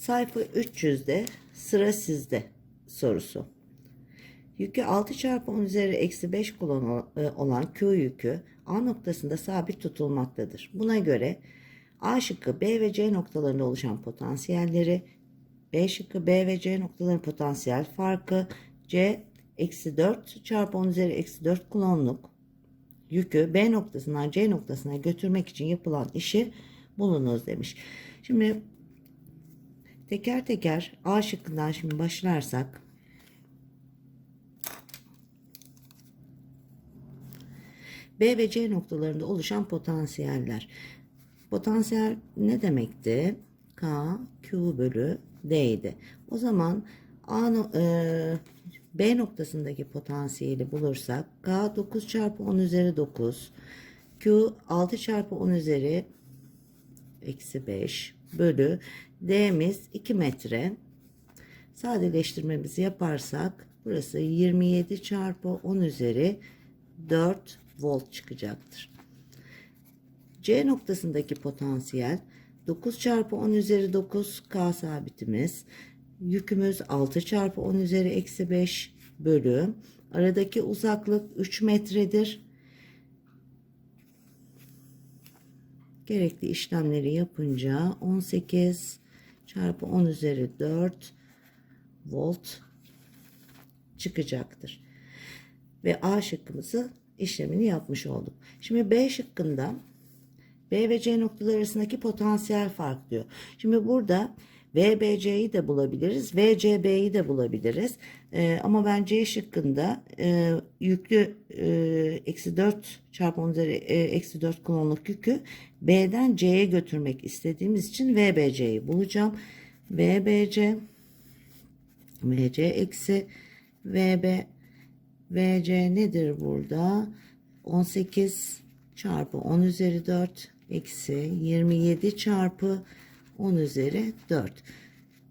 Sayfa 300'de sıra sizde sorusu. Yükü 6 çarpı 10 üzeri eksi 5 kulon e, olan Q yükü A noktasında sabit tutulmaktadır. Buna göre A şıkkı B ve C noktalarında oluşan potansiyelleri, B şıkkı B ve C noktalarının potansiyel farkı, C eksi 4 çarpı 10 üzeri eksi 4 kulonluk yükü B noktasından C noktasına götürmek için yapılan işi bulunuz demiş. Şimdi teker teker A şıkkından şimdi başlarsak B ve C noktalarında oluşan potansiyeller. Potansiyel ne demekti? K, Q bölü D'ydi. O zaman A, e, B noktasındaki potansiyeli bulursak K 9 çarpı 10 üzeri 9 Q 6 çarpı 10 üzeri eksi 5 bölü D'miz 2 metre. Sadeleştirmemizi yaparsak burası 27 çarpı 10 üzeri 4 volt çıkacaktır. C noktasındaki potansiyel 9 çarpı 10 üzeri 9 K sabitimiz. Yükümüz 6 çarpı 10 üzeri eksi 5 bölü. Aradaki uzaklık 3 metredir. Gerekli işlemleri yapınca 18 çarpı 10 üzeri 4 volt çıkacaktır. Ve A şıkkımızı işlemini yapmış olduk. Şimdi B şıkkında B ve C noktaları arasındaki potansiyel fark diyor. Şimdi burada VBC'yi de bulabiliriz. VCB'yi de bulabiliriz. Ee, ama ben C şıkkında e, yüklü e, eksi 4 çarpı 10 üzeri e, eksi 4 kulonluk yükü B'den C'ye götürmek istediğimiz için VBC'yi bulacağım. VBC VC eksi VB VC nedir burada? 18 çarpı 10 üzeri 4 eksi 27 çarpı 10 üzeri 4.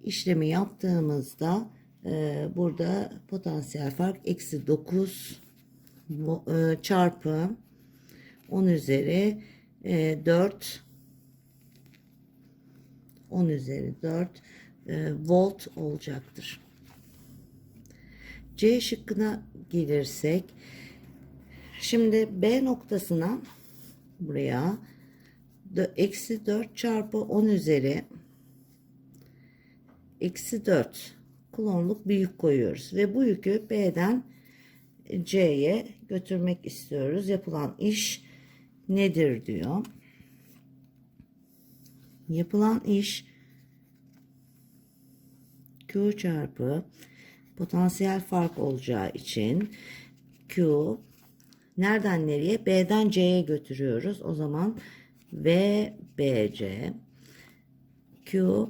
İşlemi yaptığımızda e, burada potansiyel fark eksi 9 vo- e, çarpı 10 üzeri e, 4 10 üzeri 4 e, volt olacaktır. C şıkkına gelirsek şimdi B noktasına buraya eksi 4 çarpı 10 üzeri eksi 4 kulonluk bir yük koyuyoruz ve bu yükü B'den C'ye götürmek istiyoruz. Yapılan iş nedir diyor. Yapılan iş Q çarpı potansiyel fark olacağı için Q nereden nereye? B'den C'ye götürüyoruz. O zaman V BC Q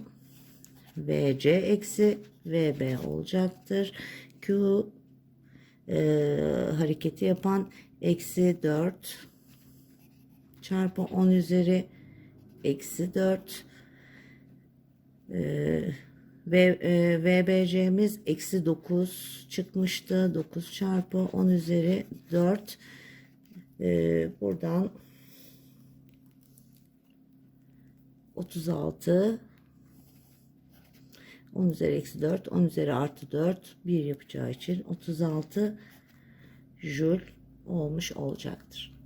VC eksi VB olacaktır. Q e, hareketi yapan eksi 4 çarpı 10 üzeri eksi 4 e, ve e, VBC'miz eksi 9 çıkmıştı. 9 çarpı 10 üzeri 4 e, buradan 36 10 üzeri eksi 4 10 üzeri artı 4 1 yapacağı için 36 jül olmuş olacaktır.